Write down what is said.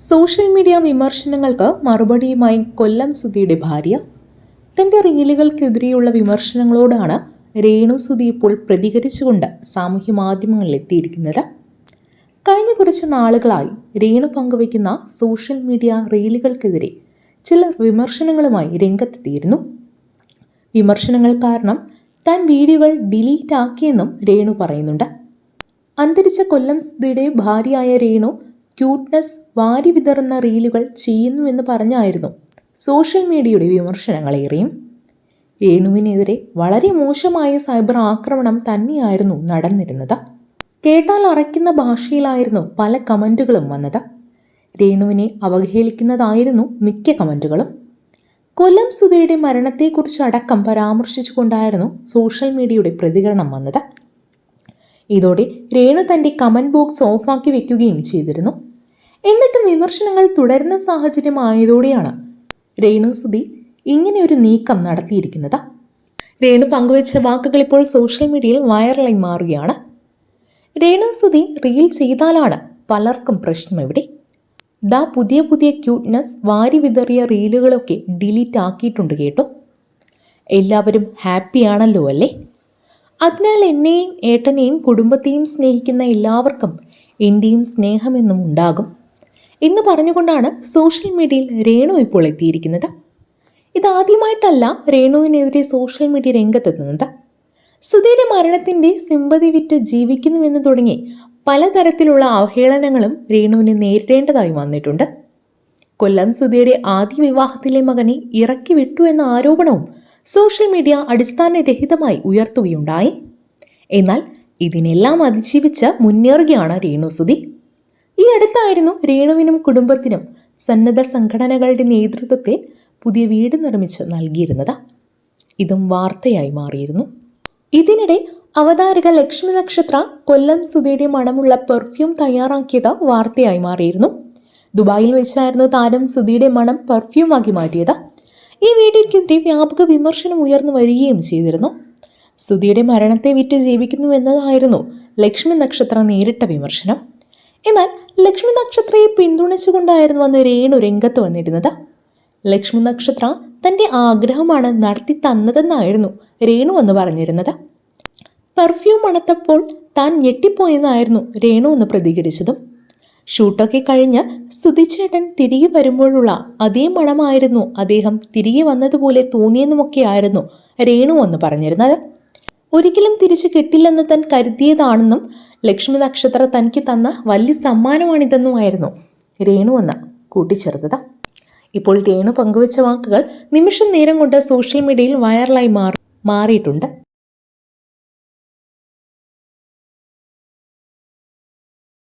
Social media വിമർശനങ്ങൾക്ക് മറുപടിയുമായി കൊല്ലം സുധിയുടെ ഭാര്യ. തന്റെ റീലുകൾക്കെതിരെയുള്ള വിമർശനങ്ങളോടാണ് രേണു സുധി ഇപ്പോൾ പ്രതികരിച്ചുകൊണ്ട് സാമൂഹ്യ മാധ്യമങ്ങളിൽ എത്തിയിരിക്കുന്നത്. കഴിഞ്ഞ കുറച്ച് നാളുകളായി രേണു പങ്കുവയ്ക്കുന്ന സോഷ്യൽ മീഡിയ റീലുകൾക്കെതിരെ ചിലർ വിമർശനങ്ങളുമായി രംഗത്തെത്തിയിരുന്നു. വിമർശനങ്ങൾ കാരണം താൻ വീഡിയോകൾ ഡിലീറ്റ് ആക്കിയെന്നും രേണു പറയുന്നുണ്ട്. അന്തരിച്ച കൊല്ലം സുധിയുടെ ഭാര്യയായ രേണു ക്യൂട്ട്നെസ് വാരി വിതറുന്ന റീലുകൾ ചെയ്യുന്നുവെന്ന് പറഞ്ഞായിരുന്നു. സോഷ്യൽ മീഡിയയുടെ വിമർശനങ്ങളേറെയും രേണുവിനെതിരെ വളരെ മോശമായ സൈബർ ആക്രമണം തന്നെയായിരുന്നു നടന്നിരുന്നത്. കേട്ടാൽ അറയ്ക്കുന്ന ഭാഷയിലായിരുന്നു പല കമന്റുകളും വന്നത്. രേണുവിനെ അവഹേളിക്കുന്നതായിരുന്നു മിക്ക കമന്റുകളും കൊല്ലം സുധയുടെ മരണത്തെക്കുറിച്ച് അടക്കം പരാമർശിച്ചുകൊണ്ടായിരുന്നു സോഷ്യൽ മീഡിയയുടെ പ്രതികരണം വന്നത്. ഇതോടെ രേണു തന്റെ കമന്റ് ബോക്സ് ഓഫാക്കി വെക്കുകയും ചെയ്തിരുന്നു. എന്നിട്ടും വിമർശനങ്ങൾ തുടരുന്ന സാഹചര്യമായതോടെയാണ് രേണു സുധി ഇങ്ങനെ ഒരു നീക്കം നടത്തിയിരിക്കുന്നത്. രേണു പങ്കുവച്ച വാക്കുകൾ ഇപ്പോൾ സോഷ്യൽ മീഡിയയിൽ വൈറലായി മാറുകയാണ്. രേണു സുധി റീൽ ചെയ്താലാണ് പലർക്കും പ്രശ്നം ഇവിടെ. ദാ പുതിയ പുതിയ ക്യൂട്ട്നെസ് വാരി വിതറിയ റീലുകളൊക്കെ ഡിലീറ്റ് ആക്കിയിട്ടുണ്ട് കേട്ടോ. എല്ലാവരും ഹാപ്പിയാണല്ലോ അല്ലേ? അതിനാൽ എന്നെയും ഏട്ടനെയും കുടുംബത്തെയും സ്നേഹിക്കുന്ന എല്ലാവർക്കും എന്റെയും സ്നേഹമെന്നും ഉണ്ടാകും. എന്ന് പറഞ്ഞുകൊണ്ടാണ് സോഷ്യൽ മീഡിയയിൽ രേണു ഇപ്പോൾ എത്തിയിരിക്കുന്നത്. ഇതാദ്യമായിട്ടല്ല രേണുവിനെതിരെ സോഷ്യൽ മീഡിയ രംഗത്തെത്തുന്നത് സുധയുടെ മരണത്തിന്റെ സിമ്പതി വിറ്റ് ജീവിക്കുന്നുവെന്ന് തുടങ്ങി പലതരത്തിലുള്ള അവഹേളനങ്ങളും രേണുവിന് നേരിടേണ്ടതായി വന്നിട്ടുണ്ട്. കൊല്ലം സുധയുടെ ആദ്യ വിവാഹത്തിലെ മകനെ ഇറക്കി വിട്ടു എന്ന ആരോപണവും സോഷ്യൽ മീഡിയ അടിസ്ഥാനരഹിതമായി ഉയർത്തുകയുണ്ടായി. എന്നാൽ ഇതിനെല്ലാം അതിജീവിച്ച് മുന്നേറുകയാണ് രേണു സുധി. ഈ അടുത്തായിരുന്നു രേണുവിനും കുടുംബത്തിനും സന്നദ്ധ സംഘടനകളുടെ നേതൃത്വത്തിൽ പുതിയ വീട് നിർമ്മിച്ച് നൽകിയിരുന്നത്. ഇതും വാർത്തയായി മാറിയിരുന്നു. ഇതിനിടെ അവതാരക ലക്ഷ്മി നക്ഷത്ര കൊല്ലം സുധിയുടെ മണമുള്ള പെർഫ്യൂം തയ്യാറാക്കിയത് വാർത്തയായി മാറിയിരുന്നു. ദുബായിൽ വെച്ചായിരുന്നു താരം സുധിയുടെ മണം പെർഫ്യൂമാക്കി മാറ്റിയത്. ഈ വീഡിയോയ്ക്കെതിരെ വ്യാപക വിമർശനം ഉയർന്നു വരികയും ചെയ്തിരുന്നു. സ്തുതിയുടെ മരണത്തെ വിറ്റ് ജീവിക്കുന്നു എന്നതായിരുന്നു ലക്ഷ്മി നക്ഷത്ര നേരിട്ട വിമർശനം. എന്നാൽ ലക്ഷ്മി നക്ഷത്രയെ പിന്തുണച്ചുകൊണ്ടായിരുന്നു അന്ന് രേണു രംഗത്ത് വന്നിരുന്നത്. ലക്ഷ്മി നക്ഷത്ര തന്റെ ആഗ്രഹമാണ് നടത്തി തന്നതെന്നായിരുന്നു രേണു എന്ന് പറഞ്ഞിരുന്നത്. പെർഫ്യൂം അണത്തപ്പോൾ താൻ ഞെട്ടിപ്പോയെന്നായിരുന്നു രേണു എന്ന് പ്രതികരിച്ചതും. ഷൂട്ടൊക്കെ കഴിഞ്ഞ് സുധിച്ചേട്ടൻ തിരികെ വരുമ്പോഴുള്ള അതേ മണമായിരുന്നു അദ്ദേഹം തിരികെ വന്നതുപോലെ തോന്നിയെന്നുമൊക്കെയായിരുന്നു രേണു എന്ന് പറഞ്ഞിരുന്നത്. ഒരിക്കലും തിരിച്ചു കിട്ടില്ലെന്ന് തൻ കരുതിയതാണെന്നും ലക്ഷ്മി നക്ഷത്ര തനിക്ക് തന്ന വലിയ സമ്മാനമാണിതെന്നുമായിരുന്നു രേണു എന്ന് കൂട്ടിച്ചേർത്തത്. ഇപ്പോൾ രേണു പങ്കുവച്ച വാക്കുകൾ നിമിഷം നേരം കൊണ്ട് സോഷ്യൽ മീഡിയയിൽ വൈറലായി മാറി മാറിയിട്ടുണ്ട്.